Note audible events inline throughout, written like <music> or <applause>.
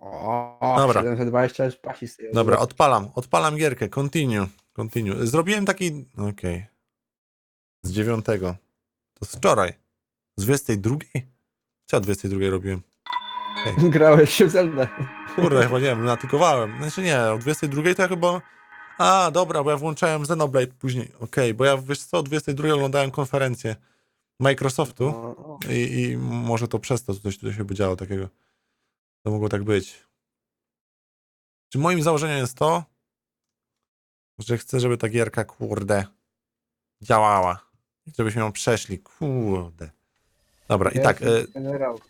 O, Dobra. 720 pasi z tego. Dobra, odpalam, odpalam gierkę, continue, continue. Zrobiłem taki, okej, z dziewiątego, to z wczoraj, z 22? Co ja 22 robiłem? <laughs> Grałeś się w Zelda. Kurde, chyba nie wiem, natykowałem. Znaczy nie, o 22 to ja chyba... A, dobra, bo ja włączałem Xenoblade później. Okej, bo ja, wiesz co, o 22 oglądałem konferencję Microsoftu O, o. i, i może to przez to coś tutaj się by działo takiego. To mogło tak być. Czy moim założeniem jest to, że chcę, żeby ta gierka, kurde, działała. Żebyśmy ją przeszli, kurde. Dobra, i tak, e, Generał.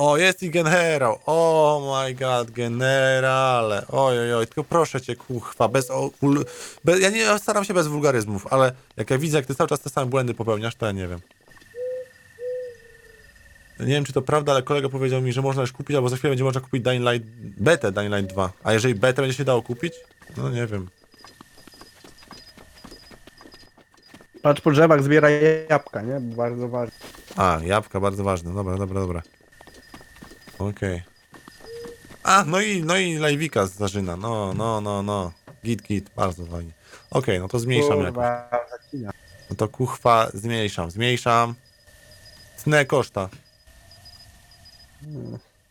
O, jest i generał. Oh my god, generale. Oj, oj, oj, tylko proszę cię, kuchwa, bez, o, bez... Ja nie ja staram się bez wulgaryzmów, ale jak ja widzę, jak ty cały czas te same błędy popełniasz, to ja nie wiem. Nie wiem, czy to prawda, ale kolega powiedział mi, że można już kupić, albo za chwilę będzie można kupić Dying Light, betę Dying Light 2. A jeżeli betę będzie się dało kupić? No nie wiem. Patrz po drzewach, zbieraj jabłka, nie? Bardzo ważne. A, jabłka, bardzo ważne. Dobra, dobra, dobra. Okej. A, no i, no i lajwika z zarzyna. No, no, no, no. Git, git, bardzo fajnie. Okej, no to zmniejszam jakoś. Kurwa, zacina. No to kuchwa zmniejszam, zmniejszam. Tnę koszta.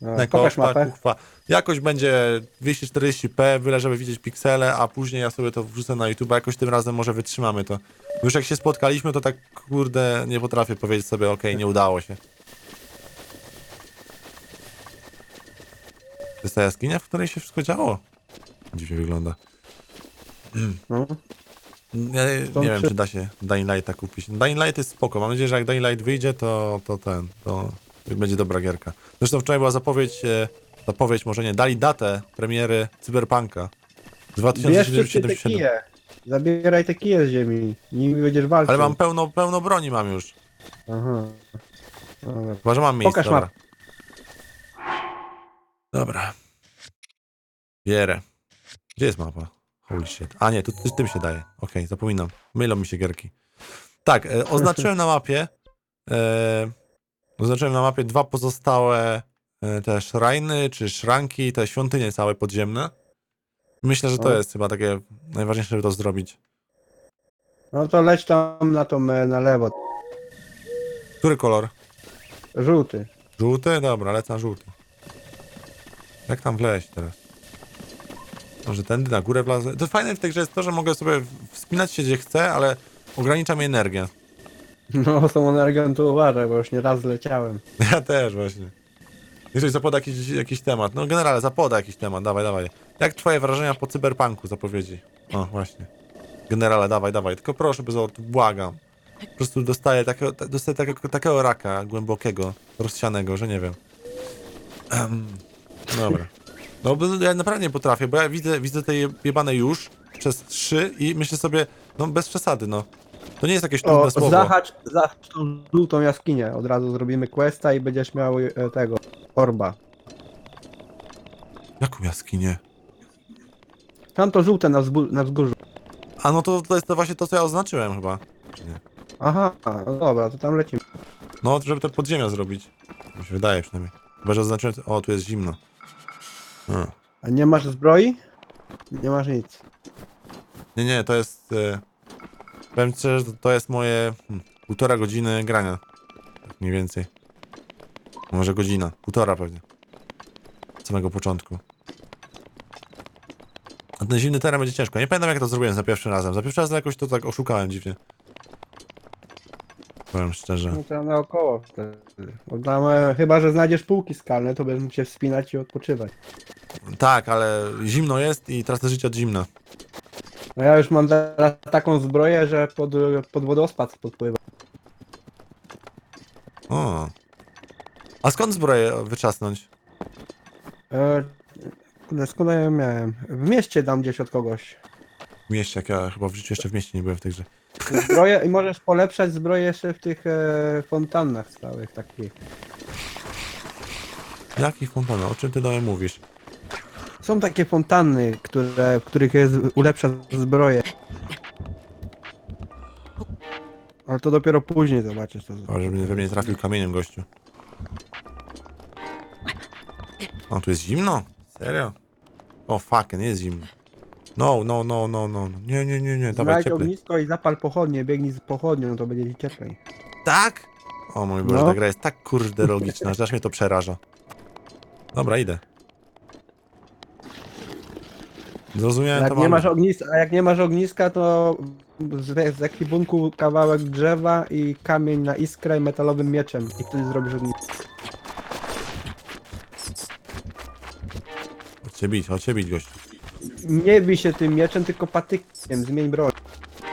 No, pokaż mapę. kuchwa. Jakoś będzie 240p, byle żeby widzieć piksele, a później ja sobie to wrzucę na YouTube. Jakoś tym razem może wytrzymamy to. Już jak się spotkaliśmy, to tak kurde nie potrafię powiedzieć sobie, okej, nie udało się. To jest ta jaskinia, w której się wszystko działo. Dziwnie wygląda. No. Ja nie Stąd wiem, czy da się Dying Lighta kupić. Dying Light jest spoko. Mam nadzieję, że jak Dying Light wyjdzie, to, to ten, to będzie dobra gierka. Zresztą wczoraj była zapowiedź, e, zapowiedź, może nie, dali datę premiery Cyberpunka. Bierzcie te 2077. kije. Zabieraj te kije z ziemi. Nimi będziesz walczył. Ale mam pełno, pełno broni mam już. Aha. Dobra. Chyba, że mam miejsce. Pokaż dobra. mapę. Dobra. Bierę. Gdzie jest mapa? Holy shit. A nie, tu, tu tym się daje. Okej, zapominam. Mylą mi się gierki. Tak, e, oznaczyłem na mapie e, oznaczyłem na mapie dwa pozostałe e, te szrajny, czy szranki, te świątynie całe podziemne. Myślę, że to jest chyba takie najważniejsze, żeby to zrobić. No to leć tam na tą e, na lewo. Który kolor? Żółty. Żółty? Dobra, lecę na żółty. Jak tam wleźć teraz? Może tędy na górę wlazę? To fajne w tej grze jest to, że mogę sobie wspinać się gdzie chcę, ale ogranicza mi energię. <laughs> No, energią tu uważaj, bo już nie raz zleciałem. Ja też właśnie. Jeżeli zapoda jakiś, jakiś temat. No generale, zapoda jakiś temat, dawaj, dawaj. Jak twoje wrażenia po cyberpunku zapowiedzi? O, właśnie. Generale, dawaj, dawaj. Tylko proszę, bez ortu, błagam. Po prostu dostaję takiego, ta- dostaję takiego, takiego raka głębokiego, rozsianego, że nie wiem. Em, dobra. No bo ja naprawdę nie potrafię, bo ja widzę, widzę te je- jebane już przez trzy i myślę sobie, no bez przesady, no. To nie jest jakieś trudne O, słowo. zahacz, zahacz tą żółtą jaskinię. Od razu zrobimy questa i będziesz miał e, tego, orba. Jaką jaskinię? Tam to żółte na, na wzgórzu. A no to, to jest to właśnie to, co ja oznaczyłem chyba. Czy nie? Aha, no dobra, to tam lecimy. No, żeby te podziemia zrobić. Mi się wydaje przynajmniej. Chyba, że oznaczyłem... O, tu jest zimno. A. A nie masz zbroi? Nie masz nic. Nie, nie, to jest... E... Powiem szczerze, że to jest moje... Hmm, półtora godziny grania. Tak mniej więcej. Może godzina. Półtora pewnie. Od samego początku. A ten zimny teren będzie ciężko. Nie pamiętam jak to zrobiłem za pierwszym razem. Za pierwszy raz jakoś to tak oszukałem dziwnie. Powiem szczerze. No to naokoło wtedy. Bo tam, e, chyba, że znajdziesz półki skalne, to będziesz mógł się wspinać i odpoczywać. Tak, ale zimno jest i tracę życie od zimna. No ja już mam teraz taką zbroję, że pod, pod wodospad podpływa. O. A skąd zbroję wyczasnąć? E, skąd ja ją miałem? W mieście dam gdzieś od kogoś. W mieście, jak ja chyba w życiu jeszcze w mieście nie byłem w tej grze. <laughs> Zbroję i możesz polepszać zbroję jeszcze w tych e, fontannach stałych takich. Jaki fontana? O czym ty do mnie mówisz? Są takie fontanny, które, w których jest ulepsza zbroję. Ale to dopiero później zobaczysz to. O, żeby we mnie nie trafił kamieniem gościu. O, tu jest zimno? Serio? O, fuck, nie jest zimno. No, no, no, no, no. Nie, nie, nie, nie, dawaj Znajdź cieplej. ognisko i zapal pochodnie, biegnij z pochodnią, no to będzie ci cieplej. Tak? O mój Boże, No. ta gra jest tak kurde logiczna, że aż mnie to przeraża. Dobra, idę. Zrozumiałem Jak to nie, masz ogniska, a jak nie masz ogniska, to z, z ekwipunku kawałek drzewa i kamień na iskrę i metalowym mieczem. I wtedy zrobisz ognisko. Chodź cię bić, chodź cię bić, gościu. Nie bij się tym mieczem, tylko patykiem, zmień broń.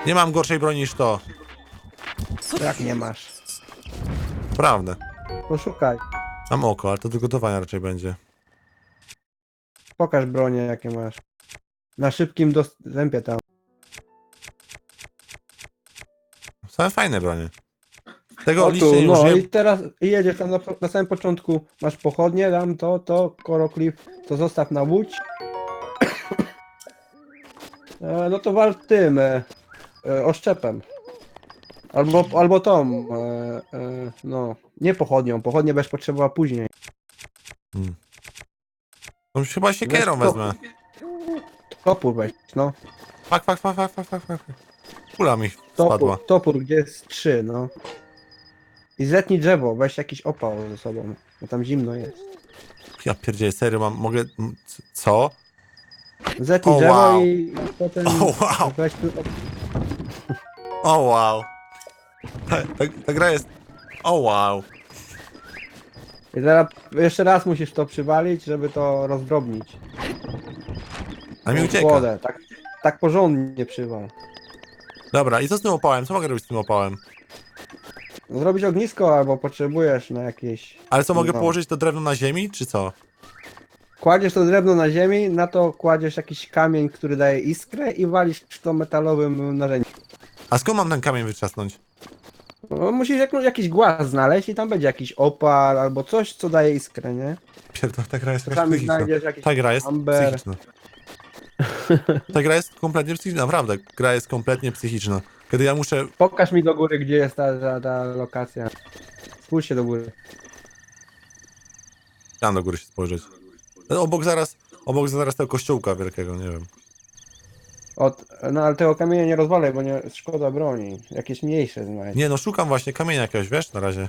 Nie mam gorszej broni niż to. Jak nie masz? Prawda. Poszukaj. Mam oko, ale to do gotowania raczej będzie. Pokaż bronie, jakie masz. Na szybkim dostępie tam. Same fajne bronie. Tego O tu, nie no i teraz i jedziesz tam na, na samym początku, masz pochodnie, tam to, to, koroclif, to zostaw na łódź. E, no to wal tym, e, e, oszczepem. Albo, albo tą, e, e, no, nie pochodnią, pochodnie będziesz potrzebował później. Już chyba siekierą Weź to- wezmę. Topór weź, no. Fak, fak, fak, fak, fak, fak, fak. Kula mi spadła. topór, gdzie jest trzy, no. I zetnij drzewo, weź jakiś opał ze sobą, bo tam zimno jest. Ja pierdzielę, serio mam, mogę... m, c- Co? Zetnij O, drzewo wow. i, potem O, wow. weź tu O wow. Ta, ta, ta gra jest... O wow. I teraz jeszcze raz musisz to przywalić, żeby to rozdrobnić. A mi ucieka. Wodę, tak, tak porządnie przywal. Dobra, i co z tym opałem? Co mogę robić z tym opałem? Zrobić ognisko albo potrzebujesz na jakieś... Ale co, mogę No. położyć to drewno na ziemi, czy co? Kładziesz to drewno na ziemi, na to kładziesz jakiś kamień, który daje iskrę i walisz to metalowym narzędziem. A skąd mam ten kamień wyczasnąć? No, musisz jak, jakiś głaz znaleźć i tam będzie jakiś opal albo coś, co daje iskrę, nie? Pierdol, ta gra jest jakaś Czasami psychiczna. znajdziesz jakiś Ta gra jest amber. psychiczna. <laughs> Ta gra jest kompletnie psychiczna, naprawdę. Gra jest kompletnie psychiczna. Kiedy ja muszę... Pokaż mi do góry, gdzie jest ta, ta, ta lokacja. Spójrz się do góry. Tam do góry się spojrzeć. Obok zaraz... Obok zaraz tego kościółka wielkiego, nie wiem. Od, no ale tego kamienia nie rozwalaj, bo nie, szkoda broni. Jakieś mniejsze znajdź. Nie no, szukam właśnie kamienia jakiegoś, wiesz, na razie.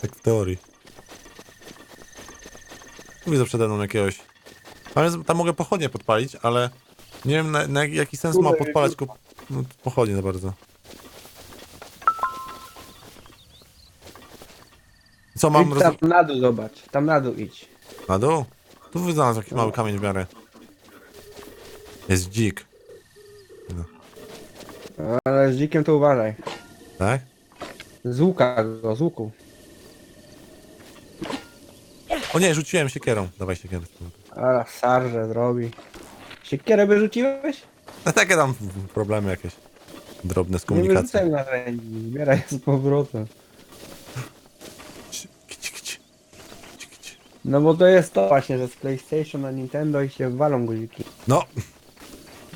Tak w teorii. Widzę przede mną jakiegoś. Tam, tam mogę pochodnie podpalić, ale nie wiem na, na jaki sens ma Kurde, podpalać ko- no, pochodnie za bardzo. Co mam idź roz... tam na dół zobacz. Tam na dół idź. Na dół? Tu wyznalazł jakiś mały kamień w miarę. Jest dzik, Ale z dzikiem to uważaj. tak? Z łuka go, z łuku. O nie, rzuciłem siekierą. Dawaj siekierę. A sarże zrobi. Siekierę wyrzuciłeś? No takie tam problemy jakieś. Drobne z Nie komunikacją. wyrzucaj narzędzi. Zbieraj z powrotem. Kici, kici. No bo to jest to właśnie, że z PlayStation na Nintendo i się walą guziki. No,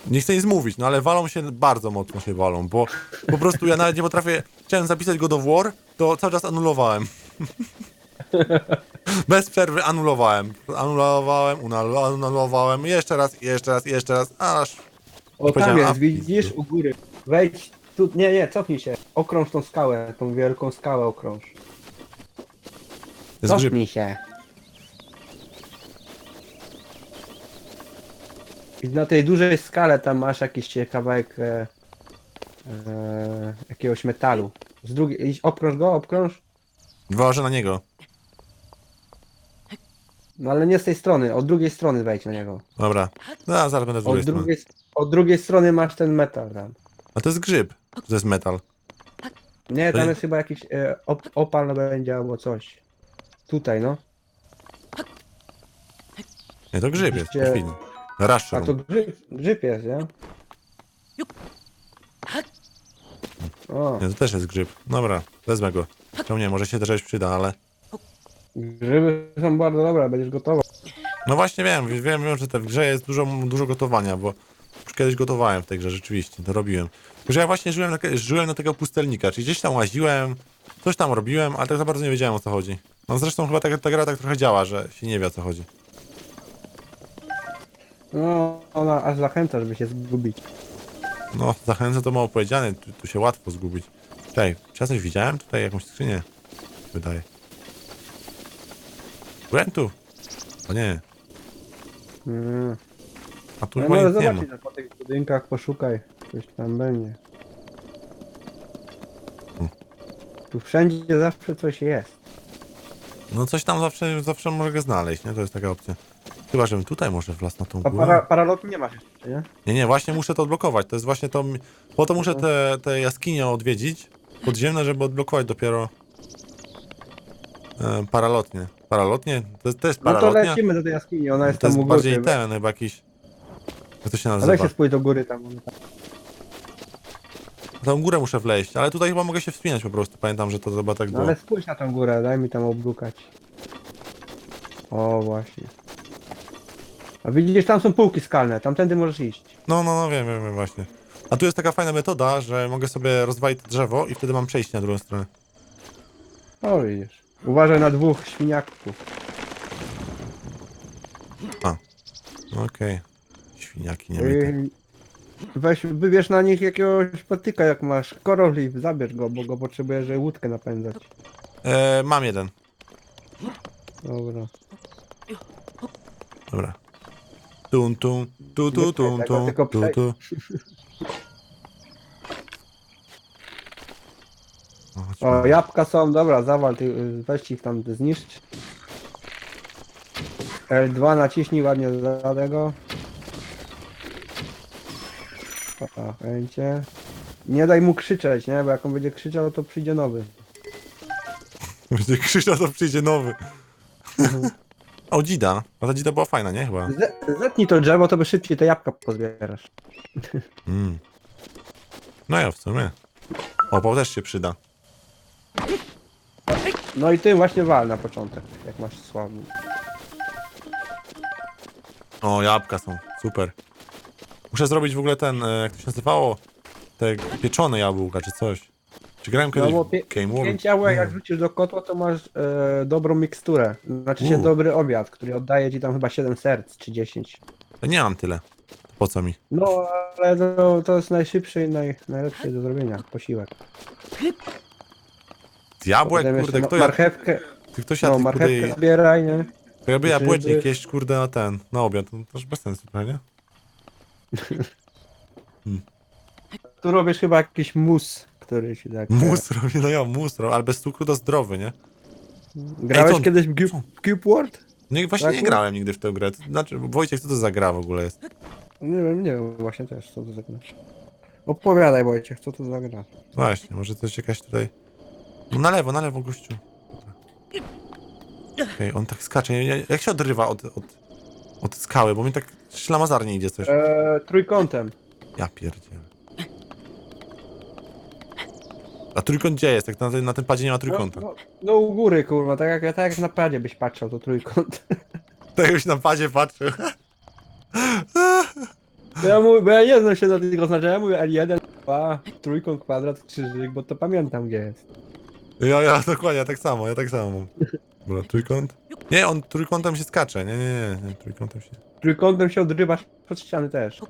nie chcę nic mówić, no ale walą się, bardzo mocno się walą, bo po prostu ja nawet nie potrafię, chciałem zapisać go do War, to cały czas anulowałem. <laughs> Bez przerwy anulowałem. Anulowałem, unal- anulowałem, jeszcze raz, jeszcze raz, jeszcze raz, aż... O tam jest, widzisz u góry. Wejdź tu, nie, nie, cofnij się. Okrąż tą skałę, tą wielką skałę okrąż. Jest grzyb. Cofnij się. I na tej dużej skale tam masz jakiś kawałek e, e, jakiegoś metalu. Z drugiej, idź, obkrąż go, obkrąż. Wyłożę na niego. No ale nie z tej strony, od drugiej strony wejdź na niego. Dobra. No, zaraz będę z drugiej Od strony. drugiej, od drugiej strony masz ten metal tam. A to jest grzyb. To jest metal. Nie, tam jest chyba jakiś e, op, opal będzie albo coś. Tutaj no. Nie, to grzyb jest. Gdzie- Świn. A to grzyb, grzyb jest, nie? O, Nie, to też jest grzyb. Dobra, wezmę go. Czemu nie, może się też przyda, ale... grzyby są bardzo dobre, będziesz gotowy. No właśnie wiem, wiem, wiem, że te w grze jest dużo, dużo gotowania, bo już kiedyś gotowałem w tej grze, rzeczywiście, to robiłem. Że ja właśnie żyłem na, żyłem na tego pustelnika, czyli gdzieś tam łaziłem, coś tam robiłem, ale tak za bardzo nie wiedziałem o co chodzi. No zresztą chyba ta, ta gra tak trochę działa, że się nie wie o co chodzi. No, ona aż zachęca, żeby się zgubić. No, zachęcę to mało powiedziane, tu, tu się łatwo zgubić. Czekaj, czy ja coś widziałem? Tutaj jakąś skrzynię. Wydaje. Byłem tu. O nie, Mm. a tu No, chyba no nic nie ma. zobaczyć, no, po tych budynkach poszukaj. Coś tam będzie. Hmm. Tu wszędzie zawsze coś jest. No coś tam zawsze, zawsze mogę znaleźć, nie? To jest taka opcja. Chyba, żebym tutaj może wlazł na tą A górę. para, paralotu nie masz jeszcze, nie? Nie, nie, właśnie muszę to odblokować. To jest właśnie to. Po to muszę te, te jaskinie odwiedzić. Podziemne, żeby odblokować dopiero. E, paralotnie. Paralotnie? To, jest- to jest No to paralotnia? lecimy do tej jaskini, ona jest to jest tam u góry. bardziej ten, chyba jakiś. Jak to się A nazywa? weź się spójrz do góry tam. ona tam- Na tą górę muszę wleźć, ale tutaj chyba mogę się wspinać po prostu. Pamiętam, że to chyba tak No było. ale spójrz na tą górę, daj mi tam obrukać. O, właśnie. A widzisz, tam są półki skalne, tamtędy możesz iść. No, no, no, wiem, wiem, wiem, właśnie. A tu jest taka fajna metoda, że mogę sobie rozwalić drzewo i wtedy mam przejście na drugą stronę. O, widzisz. Uważaj na dwóch świniaków. Okej. Świniaki nie. Yy, Weź, wybierz na nich jakiegoś patyka, jak masz. Korolif, zabierz go, bo go potrzebujesz, żeby łódkę napędzać. E, mam jeden. Dobra. Dobra. Tum, tum, tu, tu, Nie tum, tego, tum, tylko tu, tu. <laughs> O, chodźmy. O, jabłka są, dobra, zawal, ty, y, weź ich tam, zniszcz. L2 naciśnij ładnie za tego. O, chęcie. Nie daj mu krzyczeć, nie? Bo jak on będzie krzyczał, to przyjdzie nowy. <laughs> Będzie krzyczał, to przyjdzie nowy. o, dzida. A ta dzida była fajna, nie? Chyba. Z zetnij to drzewo, to by szybciej te jabłka pozbierasz. Mm. No ja w sumie. Opał też się przyda. No i ty właśnie wal na początek, jak masz słaby. O, jabłka są. Super. Muszę zrobić w ogóle ten, e, jak to się nazywało? Te pieczone jabłka, czy coś. Czy grałem kiedyś No bo w pie- Game War? Pięć jabłek jak wrzucisz do kotła, to masz e, dobrą miksturę. Znaczy się U. dobry obiad, który oddaje ci tam chyba 7 serc czy 10. Ja nie mam tyle. To Po co mi? No, ale to, to jest najszybszy i naj, najlepszy do zrobienia posiłek. Jabłek, Potem kurde, jeszcze kto ma- ja... marchewkę, Ty ktoś no, jadł, kurde, marchewkę nie? to jakby jabłecznik grzyby. jakieś, kurde, na ten, na obiad. No, to już bez sensu, prawda? <laughs> Tu robisz chyba jakiś mus, który ci tak... Mus robię, no ja, mus robię, ale bez cukru to zdrowy, nie? Grałeś Ej, co- kiedyś w w Cube World? Nie, właśnie Tak, nie no. grałem nigdy w tę grę. To Znaczy, Wojciech, co to za gra w ogóle jest? Nie wiem, nie wiem właśnie też, co to za gra. Opowiadaj Wojciech, co to za gra. Właśnie, może coś jakaś tutaj... No na lewo, na lewo, gościu. Okej, on tak skacze. Ja- ja- Jak się odrywa od, od, od skały? Bo mi tak ślamazarnie idzie coś. Eee, trójkątem. Ja pierdzielę. A trójkąt gdzie jest? Tak na, tym- na tym padzie nie ma trójkąta. No, no, no u góry kurwa, tak jak, tak jak na padzie byś patrzał, to trójkąt. <laughs> Tak już na padzie patrzył. Ja mówię, bo ja nie znam się do tego znaczenia, ja mówię L1, 2, trójkąt, kwadrat, krzyżyk, bo to pamiętam gdzie jest. Ja, ja, <laughs> dokładnie, ja tak samo, ja tak samo mam. Dobra, trójkąt? Nie, on trójkątem się skacze. Nie, nie, nie, nie trójkątem się... Trójkątem się odrywasz od ściany też.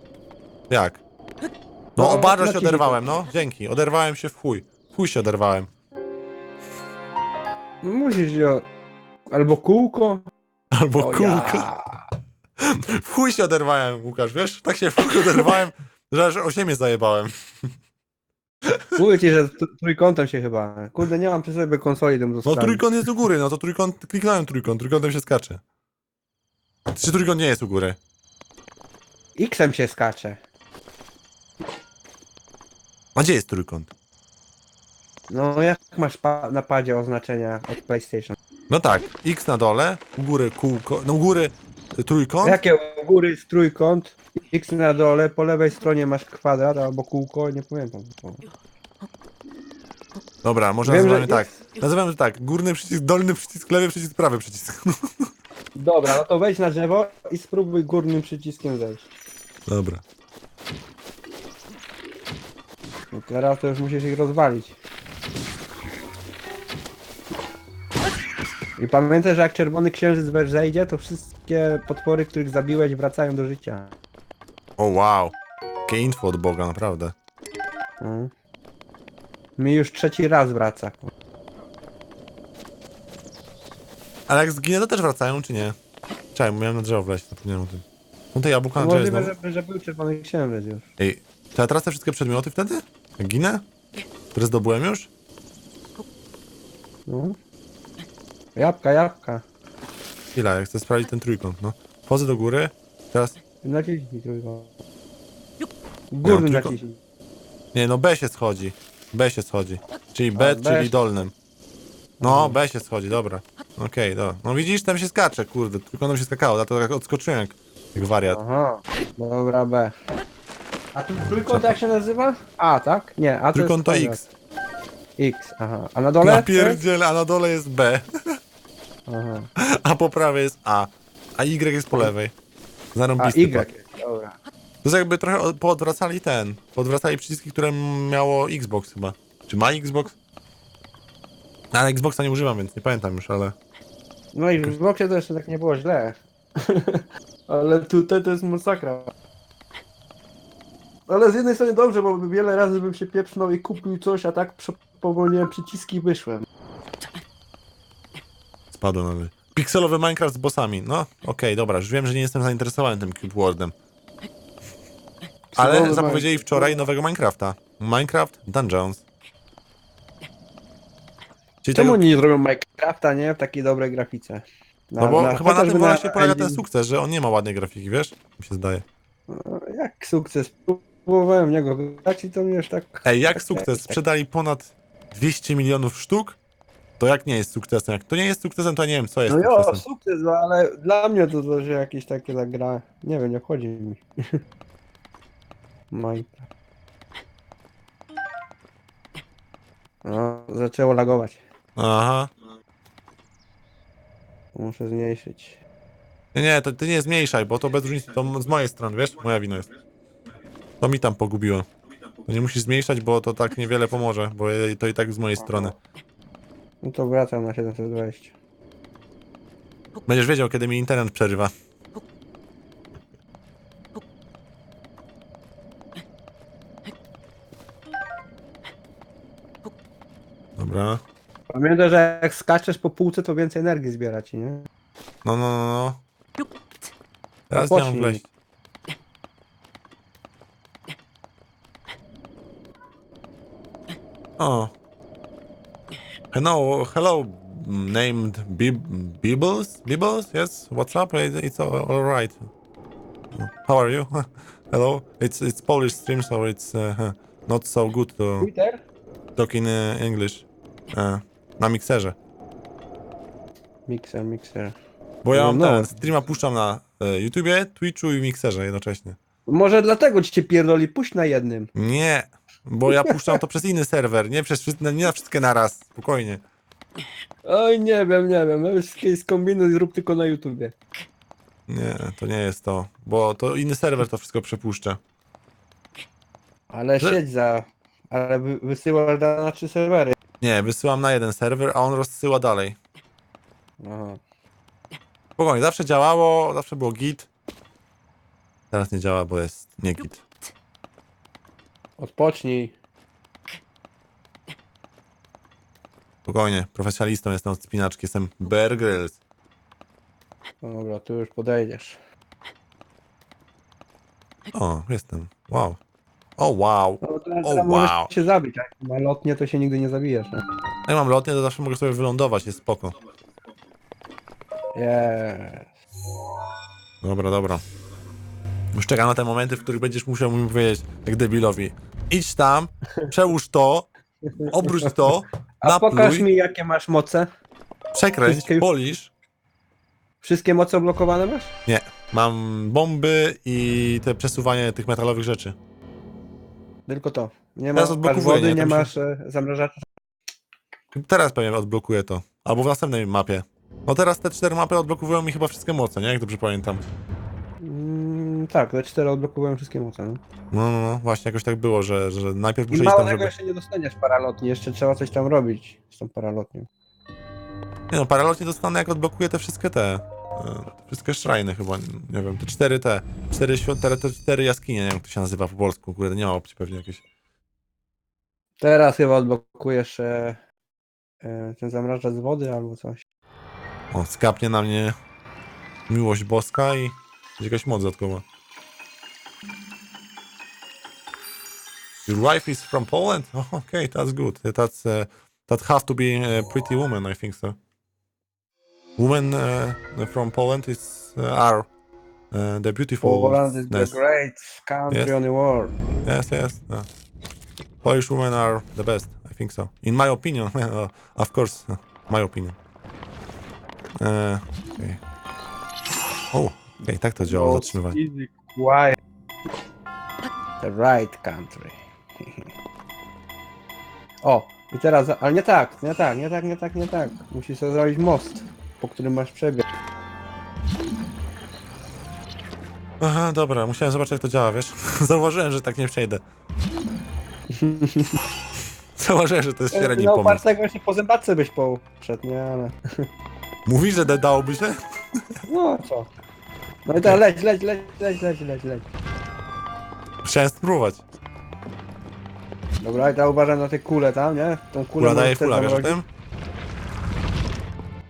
Jak? No, No, o, bardzo się oderwałem, no. Dzięki, oderwałem się w chuj. W chuj się oderwałem. No musisz ją... Albo kółko. Albo O, kółko. ja. W chuj się oderwałem, Łukasz, wiesz? Tak się w chuj oderwałem, że aż o ziemię zajebałem. Mówię ci, że t- trójkątem się chyba. Kurde, nie mam przy sobie konsoli do No trójkąt jest u góry, no to trójkąt, kliknąłem trójkąt, trójkątem się skacze. Czy trójkąt nie jest u góry? X-em się skacze. A gdzie jest trójkąt? No jak masz pa na padzie oznaczenia od PlayStation? No tak, X na dole, u góry kółko, no u góry trójkąt, Jakie u góry jest trójkąt, X na dole, po lewej stronie masz kwadrat albo kółko, nie pamiętam. Dobra, może Wiem, że nazywamy tak. Nazywamy to tak, górny przycisk, dolny przycisk, lewy przycisk, prawy przycisk. <laughs> Dobra, no to wejdź na drzewo i spróbuj górnym przyciskiem zejść. Dobra. Teraz to już musisz ich rozwalić. I pamiętaj, że jak czerwony księżyc zejdzie, to wszystkie potwory, których zabiłeś, wracają do życia. O wow. Jakie info od Boga, naprawdę. No. Mi już trzeci raz wraca. Ale jak zginę, to też wracają, czy nie? Czekaj, miałem na drzewo wleźć, zapomniałem o tym. No to jabłka na drzewie Możliwe, znowu. że, że był czerwony księżyc już. Ej, to ja tracę wszystkie przedmioty wtedy? Jak ginę? Które zdobyłem już? No. Jabłka, jabłka. Chwila, jak chcę sprawdzić ten trójkąt, no. Wchodzę do góry, teraz... Naciśnij trójkąt. Górny tylko- naciśnij. Nie, no B się schodzi. B się schodzi. Czyli B, A, B czyli się- dolnym. No, B się schodzi, dobra. Okej, dobra. No widzisz, tam się skacze, kurde. Trójkątem się skakało, dlatego tak odskoczyłem jak, jak wariat. Aha, dobra B. A tu trójkąt jak się nazywa? A, tak? Nie, a to Trójkąt to jest X. X, aha. A na dole? Ja pierdzielę, a na dole jest B, Aha. <laughs> a po prawej jest A. A Y jest po lewej. A Zarąbisty Y, pad. dobra. To jest jakby trochę od- poodwracali ten. Podwracali przyciski, które miało Xbox chyba. Czy ma Xbox? No, Ale Xboxa nie używam, więc nie pamiętam już, ale... No i w Xboxie to jeszcze tak nie było źle. <laughs> Ale tutaj to jest masakra. Ale z jednej strony dobrze, bo wiele razy bym się pieprznął i kupił coś, a tak prze- powolniłem przyciski i wyszłem. Spadło na Pikselowy Minecraft z bossami. No, okej, dobra, już wiem, że nie jestem zainteresowany tym Cube Worldem. Ale Pikselowy zapowiedzieli Minecraft. wczoraj nowego Minecrafta. Minecraft Dungeons. Czyli Czemu tego, nie zrobią Minecrafta, nie? W takiej dobrej grafice. no bo chyba na chociażby tym właśnie polega ten engine- sukces, że on nie ma ładnej grafiki, wiesz? Mi się zdaje. No, Jak sukces? Próbowałem w niego grać i to mnie już tak... Ej, jak tak- sukces? tak- Sprzedali ponad 200 milionów sztuk? To jak nie jest sukcesem? Jak to nie jest sukcesem, to ja nie wiem, co jest No jo, sukcesem. sukces, no, ale dla mnie to, to że jakieś takie zagra... Nie wiem, nie wchodzi mi. <laughs> Minecraft. No, zaczęło lagować. Aha. Muszę zmniejszyć. Nie, nie, to ty nie zmniejszaj, bo to bez różnicy, to z mojej strony, wiesz? Moja wina jest. To mi tam pogubiło. To nie musisz zmniejszać, bo to tak niewiele pomoże, bo to i tak z mojej strony. No to wracam na 720. Będziesz wiedział, kiedy mi internet przerywa. Dobra. Pamiętaj, że jak skaczesz po półce, to więcej energii zbiera ci, nie? No, no, no, no. Teraz No nie mam. O. Hello, hello, named Bib Bibbles? Bibbles? Yes, what's up? It- It's all, all right. How are you? <laughs> hello, it's it's Polish stream, so it's uh, not so good to Twitter? talk in uh, English. Uh, na mikserze. Mixer, mixer. Bo ja mam no. ten streama puszczam na e, YouTubie, Twitchu i mikserze jednocześnie. Może dlatego ci cię pierdoli, puść na jednym. Nie, bo ja puszczam to przez inny serwer, nie przez wszyscy- nie na wszystkie naraz, spokojnie. Oj, nie wiem, nie wiem. No Wszystkie skombinuj, zrób tylko na YouTubie. Nie, to nie jest to, bo to inny serwer to wszystko przepuszcza. Ale Że- siedź za... Ale wy, wysyłasz na, na trzy serwery. Nie, wysyłam na jeden serwer, a on rozsyła dalej. Aha. Spokojnie, zawsze działało, zawsze było git. Teraz nie działa, bo jest nie git. Odpocznij. Spokojnie, profesjonalistą jestem od spinaczki, jestem Bear Grylls. No Dobra, tu już podejdziesz. O, jestem, wow. O, wow. No teraz, O, teraz możesz wow. się zabić, a jak ma lotnie, to się nigdy nie zabijesz. No. Jak mam lotnie, to zawsze mogę sobie wylądować, jest spoko. Yes. Dobra, dobra. Już czekam na te momenty, w których będziesz musiał mi powiedzieć, jak debilowi. Idź tam, przełóż to, obróć to, A pokaż napluj, mi, jakie masz moce. przekręć, wszystkie już- polisz. Wszystkie moce oblokowane masz? Nie, mam bomby i te przesuwanie tych metalowych rzeczy. Tylko to. Nie Teraz masz odblokowuję, wody, nie? nie Tam się- masz e, zamrażacza. Teraz pewnie odblokuję to. Albo w następnej mapie. No teraz te cztery mapy odblokowują mi chyba wszystkie moce, nie? Jak dobrze pamiętam. Mm, tak, te cztery odblokowałem wszystkie moce. No. No, no, no, właśnie jakoś tak było, że, że najpierw I muszę iść mało tam, tego żeby... jeszcze nie dostaniesz paralotni, jeszcze trzeba coś tam robić z tą paralotnią. Nie no, paralotnie dostanę jak odblokuję te wszystkie te... e, wszystkie szrajny chyba, nie wiem, te cztery te, cztery świąt, te, te cztery jaskinie, nie wiem jak to się nazywa po polsku, kurde, nie ma opcji pewnie jakieś. Teraz chyba odblokujesz e, e, ten zamrażacz z wody albo coś. O, skapnie na mnie miłość boska i jakaś moc dodatkowa. Your wife is from Poland? Oh, <laughs> okay, that's good. That's uh, that have to be a pretty woman, I think so. Women uh, from Poland is uh, are uh, the beautiful. Poland is the great country Yes. on the world. Yes, yes. uh, Polish women are the best, I think so. In my opinion, <laughs> uh, of course, uh, my opinion. Uh, okay. O, okay, tak to działa, zatrzymywanie. The right country. O, i teraz, ale nie tak, nie tak, nie tak, nie tak, nie tak. Musisz sobie zrobić most, po którym masz przebieg. Aha, dobra, musiałem zobaczyć jak to działa, wiesz? <laughs> Zauważyłem, że tak nie przejdę. <laughs> Zauważyłem, że to jest średni No pomysł. upartego jeszcze po zębatce byś poszedł, nie, ale... <laughs> Mówisz, że da- dałoby się? No co? No i teraz leć, leć, leć, leć, leć, leć, leć. Chciałem spróbować. Dobra, i teraz uważam na te kule tam, nie? Tą kulę Kula daje możesz też fula, wiesz o zamrozić. tym?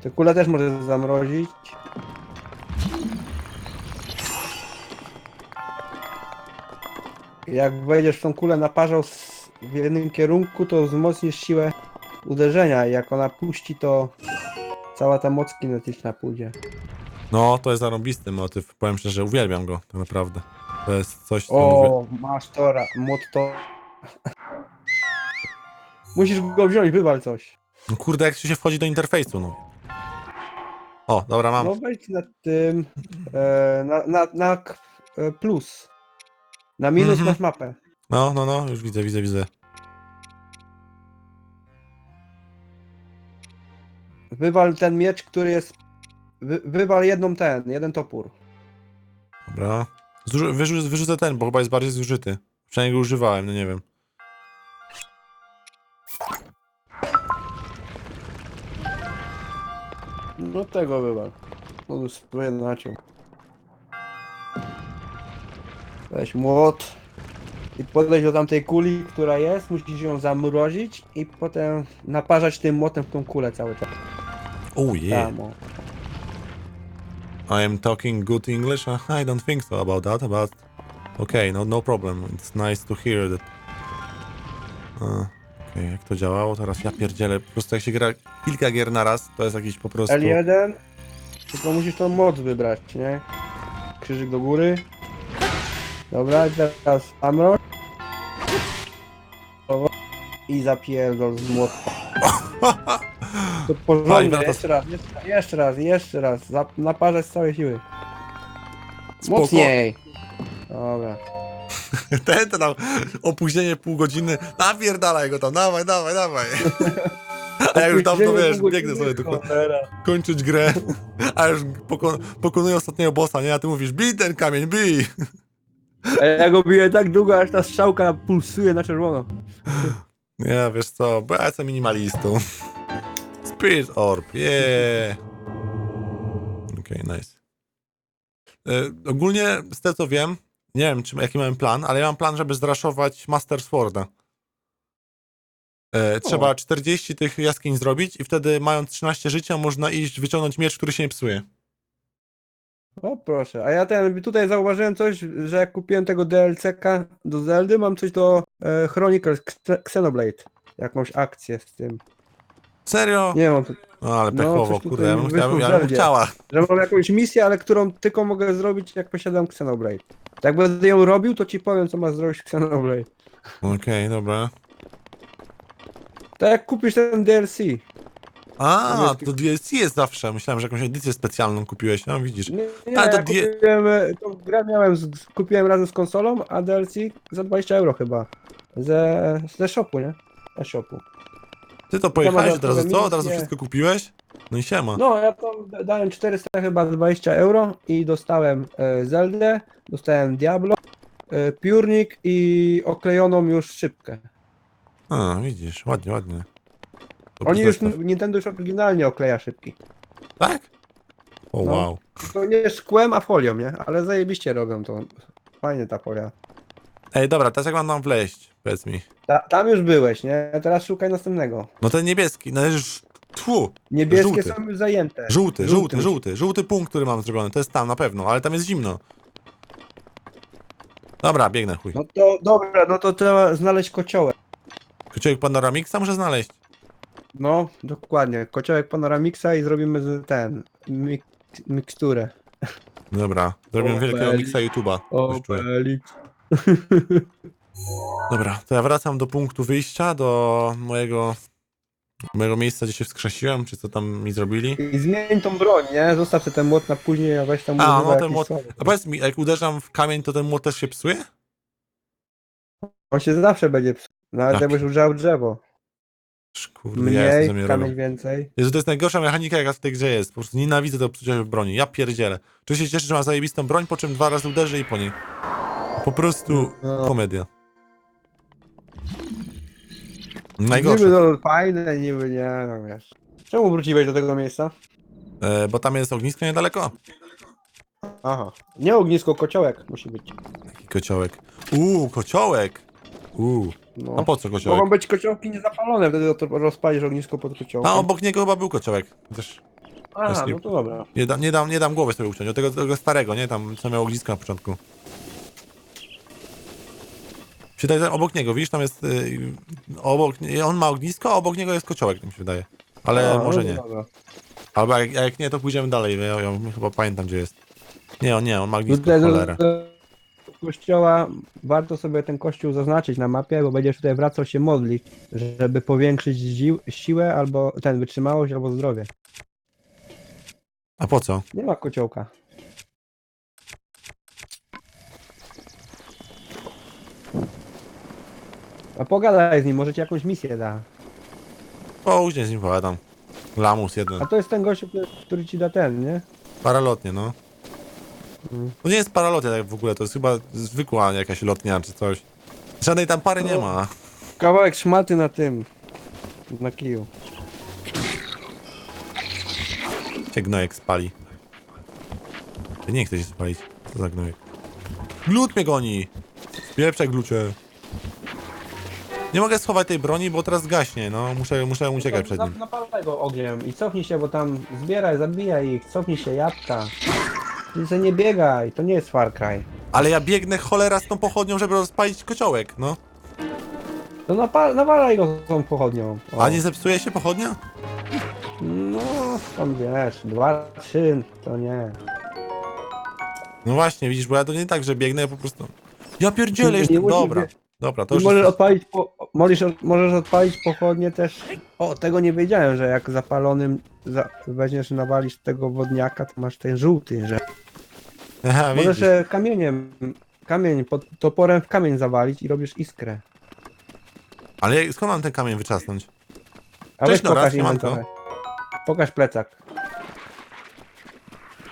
Te kule też możesz zamrozić. Jak wejdziesz w tą kulę naparzał s- w jednym kierunku, to wzmocnisz siłę uderzenia. I jak ona puści, to cała ta moc kinetyczna pójdzie. No, to jest zarąbisty motyw. Powiem szczerze, uwielbiam go, tak naprawdę. To jest coś, co mówię. O, masz tora, mod to. Musisz go wziąć, wywal coś. No kurde, jak się wchodzi do interfejsu, no. O, dobra, mam. No wejdź na tym. E, na, na, na k- e, plus. Na minus Mhm. masz mapę. No, no, no, już widzę, widzę, widzę. Wywal ten miecz, który jest. Wy, wywal jedną ten, jeden topór. Dobra. Zrzu- wyrzu- wyrzucę ten, bo chyba jest bardziej zużyty. Przynajmniej go używałem, no nie wiem. No tego. No już spróbuję naciął. Weź młot. I podejść do tamtej kuli, która jest, musisz ją zamrozić i potem naparzać tym młotem w tą kulę cały czas. Oh yeah. Tam, o. I am talking good English? I don't think so about that, but... Okay, no, no problem. It's nice to hear that. Uh, Okej, jak to działało teraz? Ja pierdzielę. Po prostu jak się gra kilka gier na raz, to jest jakiś po prostu... L1, tylko musisz tą moc wybrać, nie? Krzyżyk do góry. Dobra, teraz amro. I zapierdol z młotka. <laughs> To porządnie, Fajna jeszcze raz, jeszcze, jeszcze raz, jeszcze raz. Zap- Naparzać z całej siły. Spoko. Mocniej! Dobra. <laughs> Ten to tam opóźnienie pół godziny. Napierdalaj go tam, dawaj, dawaj, dawaj. <laughs> A ja już dawno, wiesz, biegnę sobie tylko cholera. kończyć grę. A już poko pokonuję ostatniego bossa, nie? A ty mówisz, bij ten kamień, bij. A ja go biję tak długo, aż ta strzałka pulsuje na czerwono. Nie, wiesz co, bo ja jestem minimalistą. Spirit Orb, yeah. Okej, nice. E, ogólnie, z tego co wiem, nie wiem, czy, jaki mam plan, ale ja mam plan, żeby zraszować Master Sworda. E, trzeba 40 tych jaskiń zrobić i wtedy mając 13 życia można iść wyciągnąć miecz, który się nie psuje. O proszę, a ja ten, tutaj zauważyłem coś, że jak kupiłem tego DLC-ka do Zeldy, mam coś do e, Chronicles Xe- Xenoblade. Jakąś akcję z tym. Serio? Nie mam, tu- No, ale No, pechowo, coś tutaj kurde, ja bym, wyszło ja bym, ja chciała. że mam jakąś misję, ale którą tylko mogę zrobić jak posiadam Xenoblade. Jak będę ją robił, to ci powiem co masz zrobić w Xenoblade. Okej, dobra. Tak jak kupisz ten DLC. A, to DLC jest zawsze. Myślałem, że jakąś edycję specjalną kupiłeś. No widzisz. Nie, nie, Ale to ja die- kupiłem, e, tą grę miałem, z, z- kupiłem razem z konsolą, a DLC za 20 euro chyba. Ze, ze shopu, nie? Na shopu. Ty to pojechałeś od razu, co? Od razu wszystko kupiłeś? No i siema. No, ja tam dałem 400 chyba 20 euro i dostałem e, Zeldę, dostałem Diablo, e, piórnik i oklejoną już szybkę. A, widzisz, ładnie, ładnie. To Oni już, zestaw. Nintendo już oryginalnie okleja szybki. Tak? O No. wow. To nie szkłem, a folią, nie? Ale zajebiście robią to. Fajnie ta folia. Ej, dobra, teraz jak mam tam wleźć? Powiedz mi. Ta, tam już byłeś, nie? Teraz szukaj następnego. No ten niebieski, no już... Tfu, Niebieskie Żółty. są już zajęte. żółty, żółty, żółty, żółty punkt, który mam zrobiony, to jest tam na pewno, ale tam jest zimno. Dobra, biegnę, chuj. No to dobra, no to trzeba znaleźć kociołek. Kociołek Panoramixa muszę znaleźć. No, dokładnie. Kociołek Panoramixa i zrobimy z- ten mik miksturę. Dobra, zrobimy Obelix. wielkiego miksa YouTube'a. Czuję. Obelix. <laughs> Dobra, to ja wracam do punktu wyjścia, do mojego, mojego miejsca, gdzie się wskrzesiłem, czy co tam mi zrobili. I zmień tą broń, nie? Zostaw sobie ten młot na później, a weź tam A, używaj no ten młot. A powiedz mi, jak uderzam w kamień, to ten młot też się psuje? On się zawsze będzie psuł. Nawet Tak. jakbyś używał drzewo. Kurde, ja jestem Mniej, za kamień mnie więcej. Jezu, to jest najgorsza mechanika, jaka w tej grze jest. Po prostu nienawidzę tego psucia w broni. Ja pierdzielę. Czy się cieszę, że mam zajebistą broń, po czym dwa razy uderzę i po niej. Po prostu No. komedia. Niby Najgorsze. to fajne, niby nie, no wiesz. Czemu wróciłeś do tego miejsca? E, bo tam jest ognisko niedaleko. Aha. Nie ognisko, kociołek musi być. Taki kociołek. Uuu, kociołek! Uuu. No. A po co kociołek? Mogą być kociołki niezapalone, wtedy to rozpalisz ognisko pod kociołkiem. A obok niego chyba był kociołek. Też Aha, no to dobra. nie, da, nie, dam, nie dam głowy sobie uciąć. Od tego, tego starego, nie? Tam co miał ognisko na początku. Siadaj za- obok niego, widzisz, tam jest. Y, obok, on ma ognisko, a obok niego jest kociołek, mi się wydaje. Ale A, może no nie. dobra. Albo jak, jak nie, to pójdziemy dalej. Ja, ja chyba pamiętam, gdzie jest. Nie, on nie, on ma ognisko, Tutaj cholera. do kościoła warto sobie ten kościół zaznaczyć na mapie, bo będziesz tutaj wracał się modlić, żeby powiększyć ził, siłę albo ten wytrzymałość albo zdrowie. A po co? Nie ma kociołka. A pogadaj z nim, może ci jakąś misję da. Później z nim pogadam. Lamus jeden. A to jest ten gościu, który, który ci da ten, nie? Paralotnie, no. Mm. To nie jest paralotnia tak w ogóle, to jest chyba zwykła jakaś lotnia czy coś. Żadnej tam pary nie ma. Kawałek szmaty na tym. Na kiju. Cię gnojek spali. Ty nie chcesz się spalić. Co za gnojek? Glut mnie goni! Spieprzaj glucie. Nie mogę schować tej broni, bo teraz gaśnie, no. Muszę, muszę uciekać przed nim. Napalaj go ogniem i cofnij się, bo tam zbieraj, zabijaj ich, cofnij się, jabłka. Ty se nie biegaj, to nie jest Far Cry. Ale ja biegnę cholera z tą pochodnią, żeby rozpalić kociołek, no. To napal, nawalaj go tą pochodnią. O. A nie zepsuje się pochodnia? No, tam wiesz, dwa, trzy, to nie. No właśnie, widzisz, bo ja to nie tak, że biegnę, ja po prostu... Ja pierdzielę, Nie jestem... musisz Dobra, biec. Dobra, to I już możesz jest... odpalić, po, możesz, możesz odpalić pochodnie też. O, tego nie wiedziałem, że jak zapalonym za, weźmiesz nawalisz tego wodniaka, to masz ten żółty, że Aha, możesz widzisz. e, kamieniem, kamień, pod toporem w kamień zawalić i robisz iskrę. Ale skąd mam ten kamień wyczasnąć? A Cześć, weź Nora, pokaż siemanko. Pokaż plecak.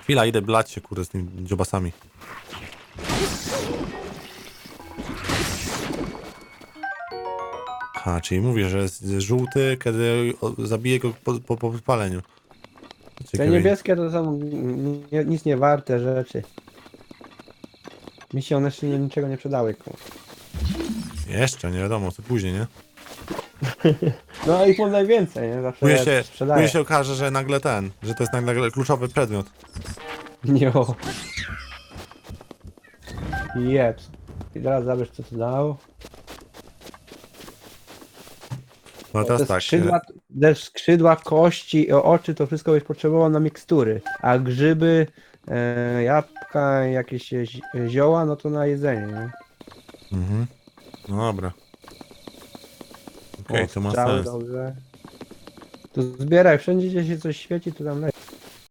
Chwila, idę blać się, kurde, z tymi dziobasami. Ha, czyli mówię, że jest żółty, kiedy o- zabiję go po, po, po podpaleniu. Te Ciekawie. niebieskie to są nie, nic nie warte rzeczy. Mi się one jeszcze nie- niczego nie przydały. kur. Jeszcze, nie wiadomo, co później, nie? <laughs> No a ich mam najwięcej, nie? Zawsze Później się, sprzedaję. później się okaże, że nagle ten, że to jest nagle kluczowy przedmiot. Jo. Jeb. I teraz zabierz co to dało. No te teraz tak. skrzydła, te skrzydła, kości i oczy to wszystko byś potrzebował na mikstury. A grzyby, e, jabłka, jakieś zi- zioła, no to na jedzenie, nie? e, Mhm. No dobra. Okej, O, to ma strzały, sens. Dobrze. To zbieraj, wszędzie gdzie się coś świeci, to tam leć.